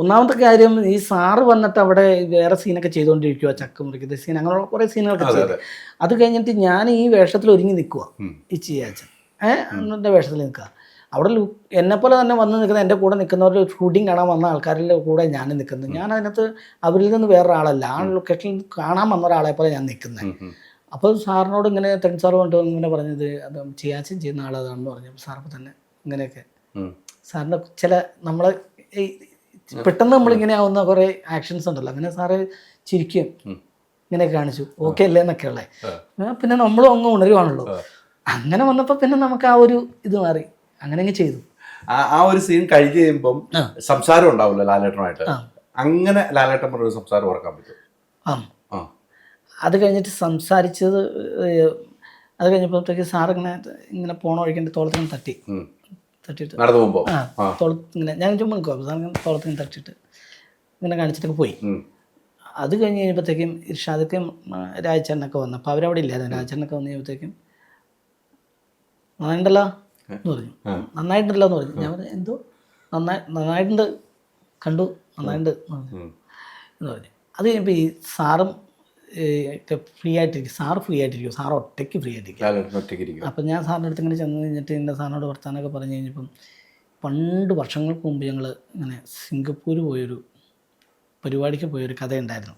ഒന്നാമത്തെ കാര്യം ഈ സാറ് വന്നിട്ട് അവിടെ വേറെ സീനൊക്കെ ചെയ്തുകൊണ്ടിരിക്കുക ചക്ക മുറിക്കുന്ന സീൻ അങ്ങനെയുള്ള കുറേ സീനുകളൊക്കെ ചെയ്തു. അതെ കഴിഞ്ഞിട്ട് ഞാൻ ഈ വേഷത്തിൽ ഒരുങ്ങി നിൽക്കുക ഈ ചിയാച്ചൻ ഏഹ് എന്റെ വേഷത്തിൽ നിൽക്കുക അവിടെ ലു- പോലെ തന്നെ വന്ന് നിൽക്കുന്ന എന്റെ കൂടെ നിൽക്കുന്നവരുടെ ഷൂട്ടിംഗ് കാണാൻ വന്ന ആൾക്കാരുടെ കൂടെ ഞാൻ നിൽക്കുന്നത് ഞാൻ അതിനകത്ത് അവരിൽ നിന്ന് വേറൊരാളല്ല ആ ലൊക്കേഷനിൽ കാണാൻ വന്ന ഒരാളെ പോലെ ഞാൻ നിൽക്കുന്നത്. അപ്പോൾ സാറിനോട് ഇങ്ങനെ തെൻ സാർ കൊണ്ട് ഇങ്ങനെ പറഞ്ഞത് അത് ചെയ്യാച്ചൻ ചെയ്യുന്ന ആളതാണെന്ന് പറഞ്ഞു. സാർ അപ്പോൾ തന്നെ ഇങ്ങനെയൊക്കെ. സാറിന്റെ ചില നമ്മളെ ഈ പെട്ടെന്ന് നമ്മളിങ്ങനെ ആവുന്ന കുറേ ആക്ഷൻസ് ഉണ്ടല്ലോ. അങ്ങനെ സാറ് ചിരിക്കും. ഇങ്ങനെ കാണിച്ചു. ഓക്കെ അല്ലേ എന്നൊക്കെ ഉള്ളത് പിന്നെ നമ്മളും അങ്ങ് ഉണരുവാണല്ലോ. അങ്ങനെ വന്നപ്പോൾ പിന്നെ നമുക്ക് ആ ഒരു ഇത് മാറി. അങ്ങനെ അങ്ങ് ചെയ്തു. ആ ഒരു സീൻ കഴിഞ്ഞ് കഴിയുമ്പം സംസാരം ഉണ്ടാവില്ല ലാലേട്ടനുമായിട്ട്. അങ്ങനെ ലാലേട്ടൻ പറഞ്ഞൊരു സംസാരം ഓർക്കാൻ പറ്റും ആ. അത് കഴിഞ്ഞിട്ട് സംസാരിച്ചത് അത് കഴിഞ്ഞപ്പോഴത്തേക്ക് സാറിങ്ങനെ ഇങ്ങനെ പോണ ഒഴിക്കേണ്ട തോളത്തിനും തട്ടി. തട്ടിയിട്ട്. നടന്നു പോകുമ്പോൾ ആ തോളത്ത് ഇങ്ങനെ ഞാൻ ചുമ്മാ നിൽക്കുക സാർ ഇങ്ങനെ തോളത്തിന് തട്ടിയിട്ട് ഇങ്ങനെ കാണിച്ചിട്ടൊക്കെ പോയി. അത് കഴിഞ്ഞ് കഴിഞ്ഞപ്പോഴത്തേക്കും ഇർഷാദക്കും രാജചേട്ടനൊക്കെ വന്നു. അപ്പോൾ അവരവിടെ ഇല്ലായിരുന്നു. രാജചേട്ടനൊക്കെ വന്നു കഴിഞ്ഞപ്പോഴത്തേക്കും നന്നായിട്ടുണ്ടല്ലോ എന്ന് പറഞ്ഞു. നന്നായിട്ടുണ്ടല്ലോ എന്ന് പറഞ്ഞു. ഞാൻ പറഞ്ഞു എന്തോ? നന്നായി നന്നായിട്ടുണ്ട്. കണ്ടു. നന്നായിട്ടുണ്ട് എന്ന് പറഞ്ഞു. അത് കഴിഞ്ഞപ്പോൾ ഈ സാറും ഫ്രീ ആയിട്ടിരിക്കും. സാറ് ഫ്രീ ആയിട്ടിരിക്കും. സാർ ഒറ്റയ്ക്ക് ഫ്രീ ആയിട്ടിരിക്കും. അപ്പം ഞാൻ സാറിന്റെ അടുത്ത് ഇങ്ങനെ ചെന്ന് കഴിഞ്ഞിട്ട് എന്റെ സാറിനോട് വർത്താനൊക്കെ പറഞ്ഞു കഴിഞ്ഞപ്പം പണ്ട് വർഷങ്ങൾക്ക് മുമ്പ് ഞങ്ങൾ ഇങ്ങനെ സിംഗപ്പൂർ പോയൊരു പരിപാടിക്ക് പോയൊരു കഥ ഉണ്ടായിരുന്നു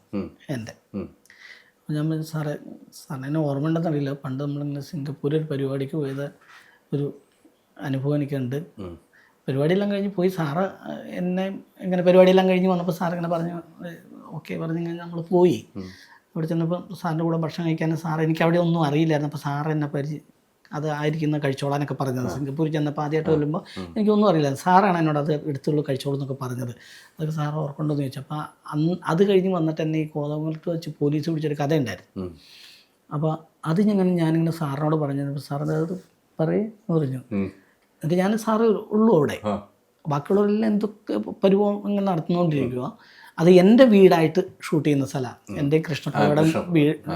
എന്റെ. ഞാൻ പറഞ്ഞു സാറേ സാറിന് എന്നെ ഓർമ്മ ഉണ്ടെന്നറിയില്ല പണ്ട് നമ്മളിങ്ങനെ സിംഗപ്പൂരിൽ ഒരു പരിപാടിക്ക് പോയത് ഒരു അനുഭവം എനിക്കുണ്ട്. പരിപാടിയെല്ലാം കഴിഞ്ഞ് പോയി. സാറ് എന്നെ ഇങ്ങനെ പരിപാടിയെല്ലാം കഴിഞ്ഞ് വന്നപ്പോൾ സാർ ഇങ്ങനെ പറഞ്ഞു ഓക്കെ പറഞ്ഞു കഴിഞ്ഞാൽ നമ്മൾ പോയി. അവിടെ ചെന്നപ്പോൾ സാറിന്റെ കൂടെ ഭക്ഷണം കഴിക്കാനും സാർ എനിക്ക് അവിടെ ഒന്നും അറിയില്ലായിരുന്നു. അപ്പോൾ സാർ എന്നെ പരിചയം അത് ആയിരിക്കുന്ന കഴിച്ചോളാനൊക്കെ പറഞ്ഞത്. സിംഗപ്പൂരിൽ ചെന്നപ്പോൾ ആദ്യമായിട്ട് വരുമ്പോൾ എനിക്കൊന്നും അറിയില്ല സാറാണ് എന്നോട് അത് എടുത്തുള്ളൂ കഴിച്ചോളൂ എന്നൊക്കെ പറഞ്ഞത്. അതൊക്കെ സാർ ഓർക്കുന്നുണ്ടെന്ന് ചോദിച്ചു. അപ്പോൾ അന്ന് അത് കഴിഞ്ഞ് വന്നിട്ട് എന്നെ ഈ കോതമംഗലത്ത് വെച്ച് പോലീസ് പിടിച്ചൊരു കഥ ഉണ്ടായിരുന്നു. അപ്പോൾ അത് ഞാൻ ഞാനിങ്ങനെ സാറിനോട് പറഞ്ഞത്. സാർ അത് പറയും പറഞ്ഞു. എന്നിട്ട് ഞാൻ സാറ് ഉള്ളൂ അവിടെ. ബാക്കിയുള്ളവരെല്ലാം എന്തൊക്കെ പരിഭവം ഇങ്ങനെ നടത്തുന്നുകൊണ്ടിരിക്കുക അത് എന്റെ വീടായിട്ട് ഷൂട്ട് ചെയ്യുന്ന സ്ഥലമാണ് എന്റെ കൃഷ്ണപ്പാടം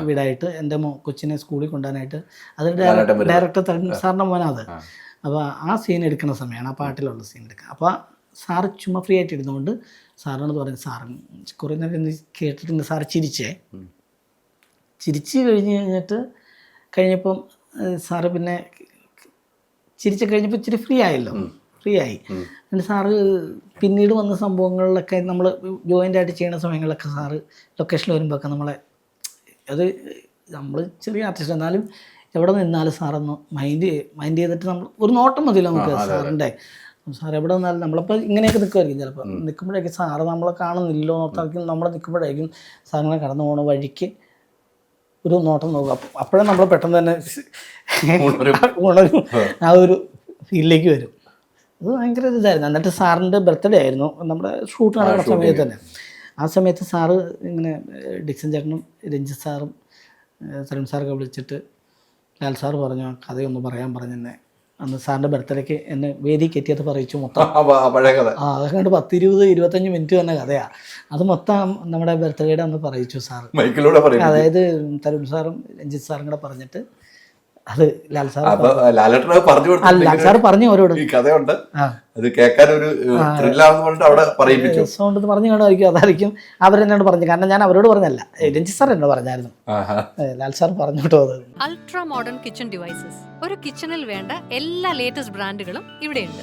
വീടായിട്ട് എന്റെ മോ കൊച്ചിനെ സ്കൂളിൽ കൊണ്ടുപോകാനായിട്ട് അത്. ഡയറക്ടർ സാറിന്റെ മോനാത്. അപ്പോൾ ആ സീൻ എടുക്കുന്ന സമയമാണ് ആ പാട്ടിലുള്ള സീൻ എടുക്കുക. അപ്പോൾ സാറ് ചുമ്മാ ഫ്രീ ആയിട്ട് ഇരുന്നുകൊണ്ട് സാറിനോട് പറഞ്ഞു സാറ് കുറേ നേരം കേട്ടിട്ടുണ്ട്. സാർ ചിരിച്ചേ. ചിരിച്ച് കഴിഞ്ഞ് കഴിഞ്ഞിട്ട് കഴിഞ്ഞപ്പം സാറ് പിന്നെ ചിരിച്ച് കഴിഞ്ഞപ്പോൾ ഇച്ചിരി ഫ്രീ ആയല്ലോ. ഫ്രീ ആയി. എന്നിട്ട് സാറ് പിന്നീട് വന്ന സംഭവങ്ങളിലൊക്കെ നമ്മൾ ജോയിന്റ് ആയിട്ട് ചെയ്യുന്ന സമയങ്ങളിലൊക്കെ സാറ് ലൊക്കേഷനിൽ വരുമ്പോഴൊക്കെ നമ്മളെ അത് നമ്മൾ ചെറിയ ആർട്ടിസ്റ്റ് എന്നാലും എവിടെ നിന്നാലും സാറൊന്ന് മൈൻഡ് മൈൻഡ് ചെയ്തിട്ട് നമ്മൾ ഒരു നോട്ടം മതിയല്ലോ നമുക്ക് സാറിന്റെ. സാർ എവിടെ നിന്നാലും നമ്മളിപ്പോൾ ഇങ്ങനെയൊക്കെ നിൽക്കുമായിരിക്കും ചിലപ്പോൾ നിൽക്കുമ്പോഴേക്കും സാറ് നമ്മളെ കാണുന്നില്ലോ നോട്ടായിരിക്കും നമ്മളെ നിൽക്കുമ്പോഴേക്കും സാറിനെ കടന്നു പോണ വഴിക്ക് ഒരു നോട്ടം നോക്കുക. അപ്പോഴേ നമ്മൾ പെട്ടെന്ന് തന്നെ. ഉണരും. ആ ഒരു ഫീലിലേക്ക് വരും. അത് ഭയങ്കര ഇതായിരുന്നു. എന്നിട്ട് സാറിന്റെ ബർത്ത്ഡേ ആയിരുന്നു. നമ്മുടെ ഷൂട്ട് നടക്കുന്ന സമയത്ത് തന്നെ. ആ സമയത്ത് സാറ് ഇങ്ങനെ ഡിക്സൺ ചേട്ടനും രഞ്ജിത്ത് സാറും തരുൺ സാറൊക്കെ വിളിച്ചിട്ട് ലാൽ സാറ് പറഞ്ഞു "ആ കഥയൊന്ന് പറയാൻ പറഞ്ഞെന്നെ. അന്ന് സാറിന്റെ ബർത്ത്ഡേക്ക് എന്നെ വേദി കെറ്റിയത് പറയിച്ചു മൊത്തം. ആ, അതൊക്കെ പത്ത് ഇരുപത് ഇരുപത്തഞ്ച് മിനിറ്റ് തന്നെ കഥയാണ് അത് മൊത്തം നമ്മുടെ ബർത്ത്ഡേയുടെ അന്ന് പറയിച്ചു സാർ അതായത് തരുൺ സാറും രഞ്ജിത്ത് സാറും കൂടെ പറഞ്ഞിട്ട് അത് ലാൽ സാർ അപ്പൊ പറഞ്ഞു. ലാൽ സാർ പറഞ്ഞു അവരോട്. ഈ കഥയുണ്ട്. അത് കേൾക്കാൻ ഒരു ത്രില്ലാന്ന് പറഞ്ഞിട്ട് അവിടെ പറയിപ്പിച്ചു. സൗണ്ട് എന്ന് പറഞ്ഞു കാണുമായിരിക്കും അതായിരിക്കും അവരെന്നോട് പറഞ്ഞു കാരണം ഞാൻ അവരോട് പറഞ്ഞല്ല രഞ്ജി രഞ്ജിത്ത് സാർ എന്നോട് പറഞ്ഞായിരുന്നു. ആഹാ. ഏ, ലാൽ സാർ പറഞ്ഞു കേട്ടോ അത്. അൾട്രാ മോഡേൺ കിച്ചൺ ഡിവൈസസ് ഒരു കിച്ചണിൽ വേണ്ട എല്ലാ ലേറ്റസ്റ്റ് ബ്രാൻഡുകളും ഇവിടെയുണ്ട്.